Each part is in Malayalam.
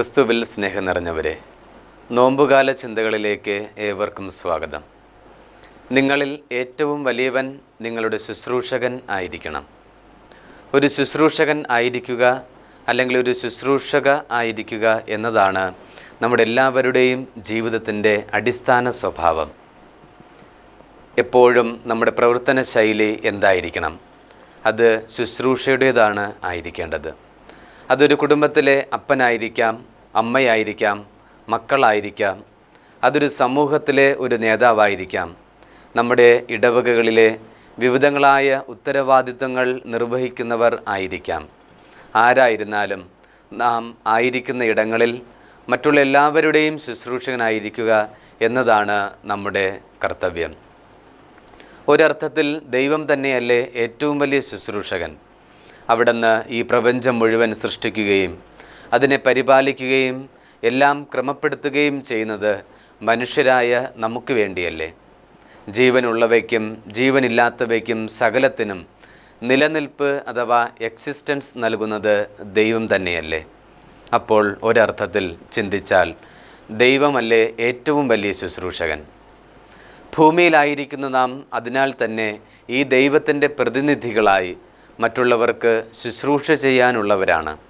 ക്രിസ്തുവിൽ സ്നേഹം നിറഞ്ഞവരെ നോമ്പുകാല ചിന്തകളിലേക്ക് ഏവർക്കും സ്വാഗതം. നിങ്ങളിൽ ഏറ്റവും വലിയവൻ നിങ്ങളുടെ ശുശ്രൂഷകൻ ആയിരിക്കണം. ഒരു ശുശ്രൂഷകൻ ആയിരിക്കുക അല്ലെങ്കിൽ ഒരു ശുശ്രൂഷക ആയിരിക്കുക എന്നതാണ് നമ്മുടെ എല്ലാവരുടെയും ജീവിതത്തിന്റെ അടിസ്ഥാന സ്വഭാവം. എപ്പോഴും നമ്മുടെ പ്രവർത്തന ശൈലി എന്തായിരിക്കണം? അത് ശുശ്രൂഷയുടേതാണ് ആയിരിക്കേണ്ടത്. അതൊരു കുടുംബത്തിലെ അപ്പനായിരിക്കാം അമ്മയായിരിക്കാം മക്കളായിരിക്കാം. അതൊരു സമൂഹത്തിലെ ഒരു നേതാവായിരിക്കാം. നമ്മുടെ ഇടവകകളിലെ വിവിധങ്ങളായ ഉത്തരവാദിത്തങ്ങൾ നിർവഹിക്കുന്നവർ ആയിരിക്കാം. ആരായിരുന്നാലും നാം ആയിരിക്കുന്ന ഇടങ്ങളിൽ മറ്റുള്ള എല്ലാവരുടെയും ശുശ്രൂഷകനായിരിക്കുക എന്നതാണ് നമ്മുടെ കർത്തവ്യം. ഒരർത്ഥത്തിൽ ദൈവം തന്നെയല്ലേ ഏറ്റവും വലിയ ശുശ്രൂഷകൻ. അവിടുന്ന് ഈ പ്രപഞ്ചം മുഴുവൻ സൃഷ്ടിക്കുകയും അതിനെ പരിപാലിക്കുകയും എല്ലാം ക്രമപ്പെടുത്തുകയും ചെയ്യുന്നത് മനുഷ്യരായ നമുക്ക് വേണ്ടിയല്ലേ. ജീവനുള്ളവയ്ക്കും ജീവനില്ലാത്തവയ്ക്കും സകലത്തിനും നിലനിൽപ്പ് അഥവാ എക്സിസ്റ്റൻസ് നൽകുന്നത് ദൈവം തന്നെയല്ലേ. അപ്പോൾ ഒരർത്ഥത്തിൽ ചിന്തിച്ചാൽ ദൈവമല്ലേ ഏറ്റവും വലിയ ശുശ്രൂഷകൻ. ഭൂമിയിലായിരിക്കുന്ന നാം അതിനാൽ തന്നെ ഈ ദൈവത്തിന്റെ പ്രതിനിധികളായി മറ്റുള്ളവർക്ക് ശുശ്രൂഷ ചെയ്യാനുള്ളവരാണ്.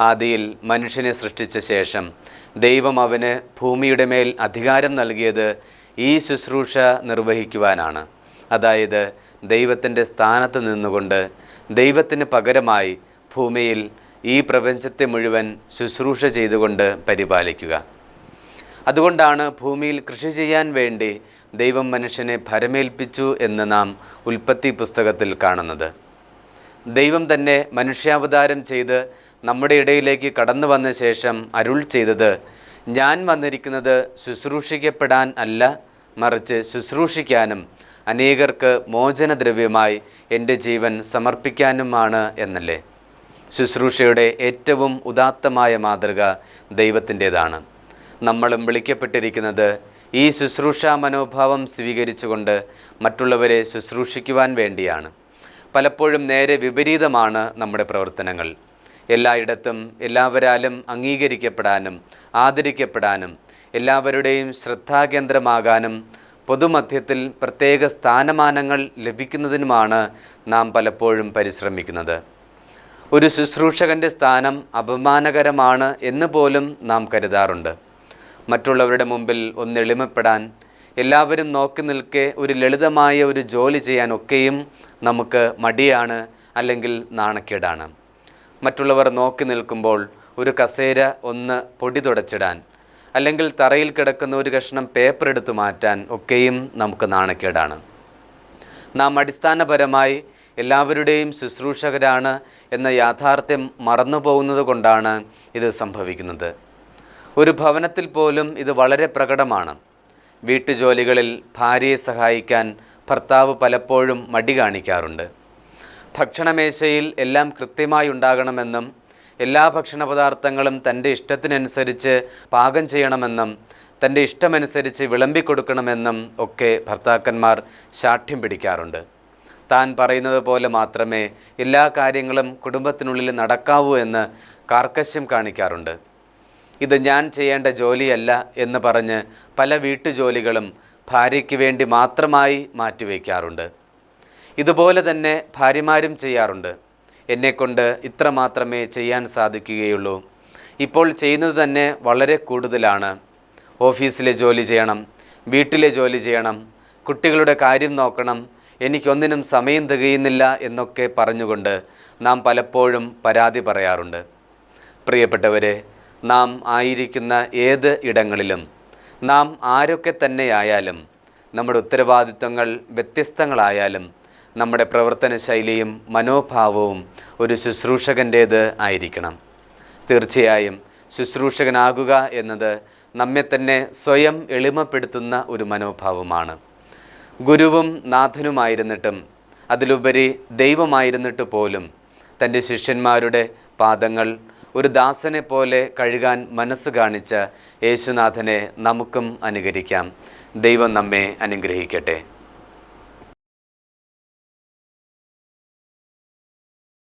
ആദിയിൽ മനുഷ്യനെ സൃഷ്ടിച്ച ശേഷം ദൈവം അവന് ഭൂമിയുടെ മേൽ അധികാരം നൽകിയത് ഈ ശുശ്രൂഷ നിർവഹിക്കുവാനാണ്. അതായത് ദൈവത്തിന്റെ സ്ഥാനത്ത് നിന്നുകൊണ്ട് ദൈവത്തിന് പകരമായി ഭൂമിയിൽ ഈ പ്രപഞ്ചത്തെ മുഴുവൻ ശുശ്രൂഷ ചെയ്തുകൊണ്ട് പരിപാലിക്കുക. അതുകൊണ്ടാണ് ഭൂമിയിൽ കൃഷി ചെയ്യാൻ വേണ്ടി ദൈവം മനുഷ്യനെ ഭരമേൽപ്പിച്ചു എന്ന് നാം ഉൽപ്പത്തി പുസ്തകത്തിൽ കാണുന്നത്. ദൈവം തന്നെ മനുഷ്യാവതാരം ചെയ്ത് നമ്മുടെ ഇടയിലേക്ക് കടന്നു വന്ന ശേഷം അരുൾ ചെയ്തത് ഞാൻ വന്നിരിക്കുന്നത് ശുശ്രൂഷിക്കപ്പെടാൻ അല്ല മറിച്ച് ശുശ്രൂഷിക്കാനും അനേകർക്ക് മോചനദ്രവ്യമായി എന്റെ ജീവൻ സമർപ്പിക്കാനുമാണ് എന്നല്ലേ? ശുശ്രൂഷയുടെ ഏറ്റവും ഉദാത്തമായ മാതൃക ദൈവത്തിന്റേതാണ്. നമ്മളും വിളിക്കപ്പെട്ടിരിക്കുന്നത് ഈ ശുശ്രൂഷാ മനോഭാവം സ്വീകരിച്ചുകൊണ്ട് മറ്റുള്ളവരെ ശുശ്രൂഷിക്കുവാൻ വേണ്ടിയാണ്. പലപ്പോഴും നേരെ വിപരീതമാണ് നമ്മുടെ പ്രവർത്തനങ്ങൾ. എല്ലായിടത്തും എല്ലാവരാലും അംഗീകരിക്കപ്പെടാനും ആദരിക്കപ്പെടാനും എല്ലാവരുടെയും ശ്രദ്ധാകേന്ദ്രമാകാനും പൊതുമധ്യത്തിൽ പ്രത്യേക സ്ഥാനമാനങ്ങൾ ലഭിക്കുന്നതിനുമാണ് നാം പലപ്പോഴും പരിശ്രമിക്കുന്നത്. ഒരു ശുശ്രൂഷകന്റെ സ്ഥാനം അപമാനകരമാണ് എന്ന് പോലും നാം കരുതാറുണ്ട്. മറ്റുള്ളവരുടെ മുമ്പിൽ ഒന്നെളിമപ്പെടാൻ എല്ലാവരും നോക്കി നിൽക്കെ ഒരു ലളിതമായ ഒരു ജോലി ചെയ്യാൻ ഒക്കെയും നമുക്ക് മടിയാണ് അല്ലെങ്കിൽ നാണക്കേടാണ്. മറ്റുള്ളവർ നോക്കി നിൽക്കുമ്പോൾ ഒരു കസേര ഒന്ന് പൊടി തുടച്ചിടാൻ അല്ലെങ്കിൽ തറയിൽ കിടക്കുന്ന ഒരു കഷ്ണം പേപ്പർ എടുത്തു മാറ്റാൻ ഒക്കെയും നമുക്ക് നാണക്കേടാണ്. നാം അടിസ്ഥാനപരമായി എല്ലാവരുടെയും ശുശ്രൂഷകരാണ് എന്ന യാഥാർത്ഥ്യം മറന്നു പോകുന്നത് കൊണ്ടാണ് ഇത് സംഭവിക്കുന്നത്. ഒരു ഭവനത്തിൽ പോലും ഇത് വളരെ പ്രകടമാണ്. വീട്ടുജോലികളിൽ ഭാര്യയെ സഹായിക്കാൻ ഭർത്താവ് പലപ്പോഴും മടി കാണിക്കാറുണ്ട്. ഭക്ഷണമേശയിൽ എല്ലാം കൃത്യമായി ഉണ്ടാകണമെന്നും എല്ലാ ഭക്ഷണ പദാർത്ഥങ്ങളും തന്റെ ഇഷ്ടത്തിനനുസരിച്ച് പാകം ചെയ്യണമെന്നും തന്റെ ഇഷ്ടമനുസരിച്ച് വിളമ്പിക്കൊടുക്കണമെന്നും ഒക്കെ ഭർത്താക്കന്മാർ ശാഠ്യം പിടിക്കാറുണ്ട്. താൻ പറയുന്നത് പോലെ മാത്രമേ എല്ലാ കാര്യങ്ങളും കുടുംബത്തിനുള്ളിൽ നടക്കാവൂ എന്ന് കാർക്കശ്യം കാണിക്കാറുണ്ട്. ഇത് ഞാൻ ചെയ്യേണ്ട ജോലിയല്ല എന്ന് പറഞ്ഞ് പല വീട്ടുജോലികളും ഭാര്യയ്ക്ക് വേണ്ടി മാത്രമായി മാറ്റിവെക്കാറുണ്ട്. ഇതുപോലെ തന്നെ ഭാര്യമാരും ചെയ്യാറുണ്ട്. എന്നെക്കൊണ്ട് ഇത്ര മാത്രമേ ചെയ്യാൻ സാധിക്കുകയുള്ളൂ. ഇപ്പോൾ ചെയ്യുന്നത് തന്നെ വളരെ കൂടുതലാണ്. ഓഫീസിലെ ജോലി ചെയ്യണം വീട്ടിലെ ജോലി ചെയ്യണം കുട്ടികളുടെ കാര്യം നോക്കണം എനിക്കൊന്നിനും സമയം തികയുന്നില്ല എന്നൊക്കെ പറഞ്ഞുകൊണ്ട് നാം പലപ്പോഴും പരാതി പറയാറുണ്ട്. പ്രിയപ്പെട്ടവരെ നാം ആയിരിക്കുന്ന ഏത് ഇടങ്ങളിലും നാം ആരൊക്കെ തന്നെയായാലും നമ്മുടെ ഉത്തരവാദിത്തങ്ങൾ വ്യത്യസ്തങ്ങളായാലും നമ്മുടെ പ്രവർത്തന ശൈലിയും മനോഭാവവും ഒരു ശുശ്രൂഷകന്റേത് ആയിരിക്കണം. തീർച്ചയായും ശുശ്രൂഷകനാകുക എന്നത് നമ്മെ തന്നെ സ്വയം എളിമപ്പെടുത്തുന്ന ഒരു മനോഭാവമാണ്. ഗുരുവും നാഥനുമായിരുന്നിട്ടും അതിലുപരി ദൈവമായിരുന്നിട്ട് പോലും തന്റെ ശിഷ്യന്മാരുടെ പാദങ്ങൾ ഒരു ദാസനെ പോലെ കഴുകാൻ മനസ്സ് കാണിച്ച യേശുനാഥനെ നമുക്കും അനുകരിക്കാം. ദൈവം നമ്മെ അനുഗ്രഹിക്കട്ടെ.